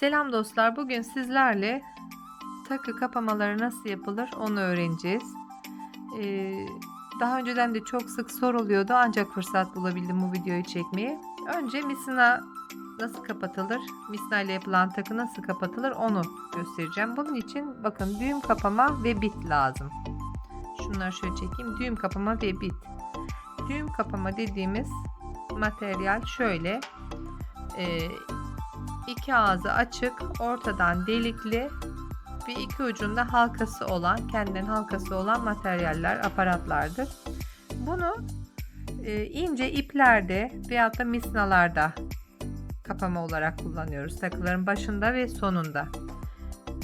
Selam dostlar. Bugün sizlerle takı kapamaları nasıl yapılır onu öğreneceğiz. Ee, daha önceden de çok sık soruluyordu ancak fırsat bulabildim bu videoyu çekmeye. Önce misina nasıl kapatılır, misina ile yapılan takı nasıl kapatılır onu göstereceğim. Bunun için bakın düğüm kapama ve bit lazım. Şunları şöyle çekeyim. Düğüm kapama ve bit. Düğüm kapama dediğimiz materyal şöyle. Ee, iki ağzı açık, ortadan delikli ve iki ucunda halkası olan, kendinden halkası olan materyaller, aparatlardır. Bunu e, ince iplerde veyahut da misnalarda kapama olarak kullanıyoruz. Takıların başında ve sonunda.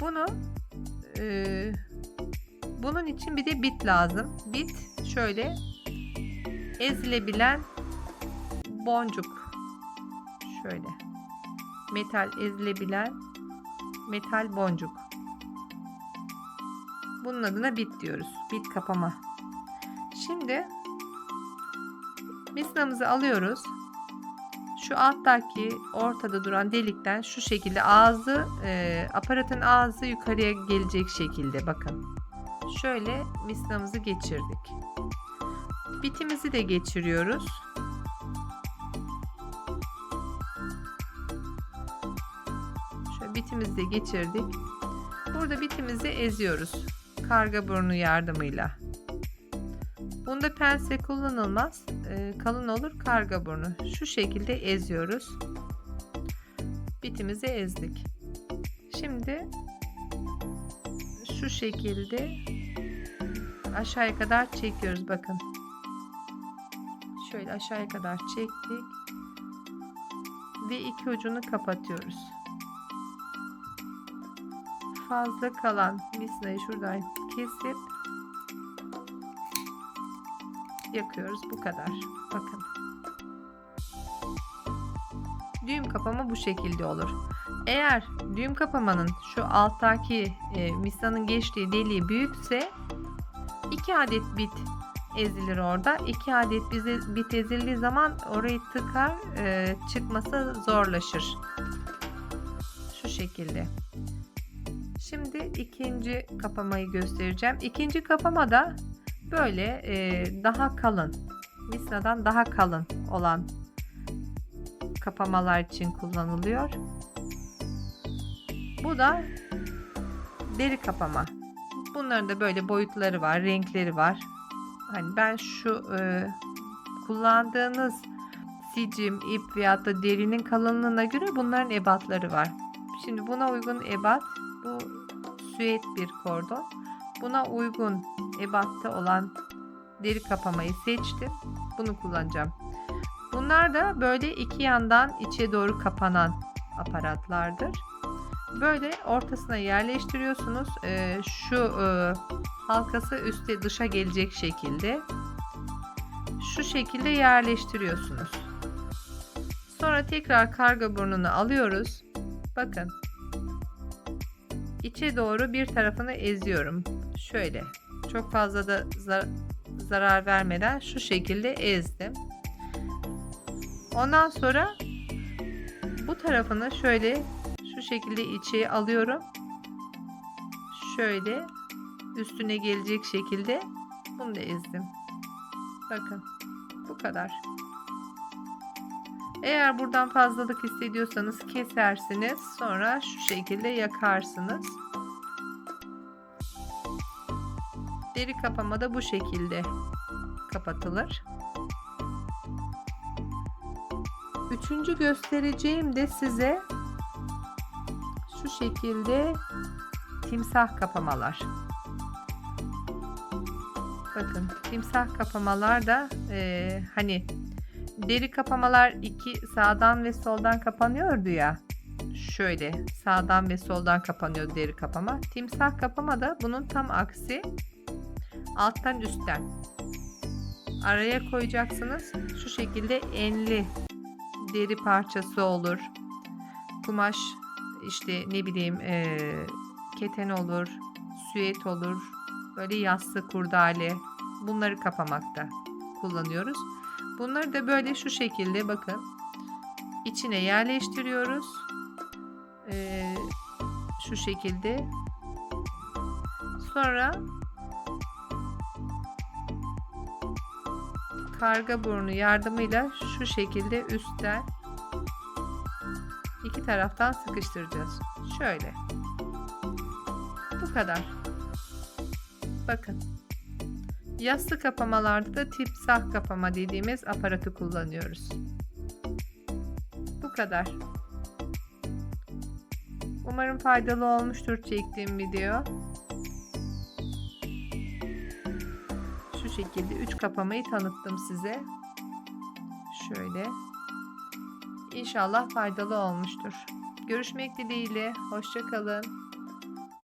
Bunu e, bunun için bir de bit lazım. Bit şöyle ezilebilen boncuk. Şöyle metal ezilebilen metal boncuk. Bunun adına bit diyoruz. Bit kapama. Şimdi misnamızı alıyoruz. Şu alttaki ortada duran delikten şu şekilde ağzı e, aparatın ağzı yukarıya gelecek şekilde bakın. Şöyle misnamızı geçirdik. Bitimizi de geçiriyoruz. Bitimizi de geçirdik. Burada bitimizi eziyoruz. Karga burnu yardımıyla. Bunda pense kullanılmaz. Ee, kalın olur karga burnu. Şu şekilde eziyoruz. Bitimizi ezdik. Şimdi şu şekilde aşağıya kadar çekiyoruz bakın. Şöyle aşağıya kadar çektik ve iki ucunu kapatıyoruz. Fazla kalan misnayı şuradan kesip yakıyoruz. Bu kadar. Bakın. Düğüm kapama bu şekilde olur. Eğer düğüm kapamanın şu alttaki e, misnanın geçtiği deliği büyükse 2 adet bit ezilir orada. 2 adet bit ezildiği zaman orayı tıkar, e, çıkması zorlaşır. Şu şekilde. Şimdi ikinci kapamayı göstereceğim. İkinci kapamada böyle e, daha kalın, misnadan daha kalın olan kapamalar için kullanılıyor. Bu da deri kapama. Bunların da böyle boyutları var, renkleri var. Hani ben şu e, kullandığınız sicim, ip veyahut da derinin kalınlığına göre bunların ebatları var. Şimdi buna uygun ebat bu süet bir kordon. Buna uygun ebatta olan deri kapamayı seçtim. Bunu kullanacağım. Bunlar da böyle iki yandan içe doğru kapanan aparatlardır. Böyle ortasına yerleştiriyorsunuz. Ee, şu e, halkası üstte dışa gelecek şekilde. Şu şekilde yerleştiriyorsunuz. Sonra tekrar karga burnunu alıyoruz. Bakın. İçe doğru bir tarafını eziyorum. Şöyle. Çok fazla da zar zarar vermeden şu şekilde ezdim. Ondan sonra bu tarafını şöyle şu şekilde içe alıyorum. Şöyle üstüne gelecek şekilde bunu da ezdim. Bakın bu kadar. Eğer buradan fazlalık hissediyorsanız kesersiniz. Sonra şu şekilde yakarsınız. Deri kapama da bu şekilde kapatılır. Üçüncü göstereceğim de size şu şekilde timsah kapamalar. Bakın timsah kapamalar da e, hani deri kapamalar iki sağdan ve soldan kapanıyordu ya. Şöyle sağdan ve soldan kapanıyor deri kapama. Timsah kapama da bunun tam aksi. Alttan üstten. Araya koyacaksınız. Şu şekilde enli deri parçası olur. Kumaş işte ne bileyim e, keten olur, süet olur, böyle yassı kurdale bunları kapamakta kullanıyoruz. Bunları da böyle şu şekilde bakın içine yerleştiriyoruz. Ee, Şu şekilde. Sonra karga burnu yardımıyla şu şekilde üstten iki taraftan sıkıştıracağız. Şöyle. Bu kadar. Bakın. Yassı kapamalarda da tip sah kapama dediğimiz aparatı kullanıyoruz. Bu kadar. Umarım faydalı olmuştur çektiğim video. Şu şekilde 3 kapamayı tanıttım size. Şöyle. İnşallah faydalı olmuştur. Görüşmek dileğiyle. Hoşçakalın.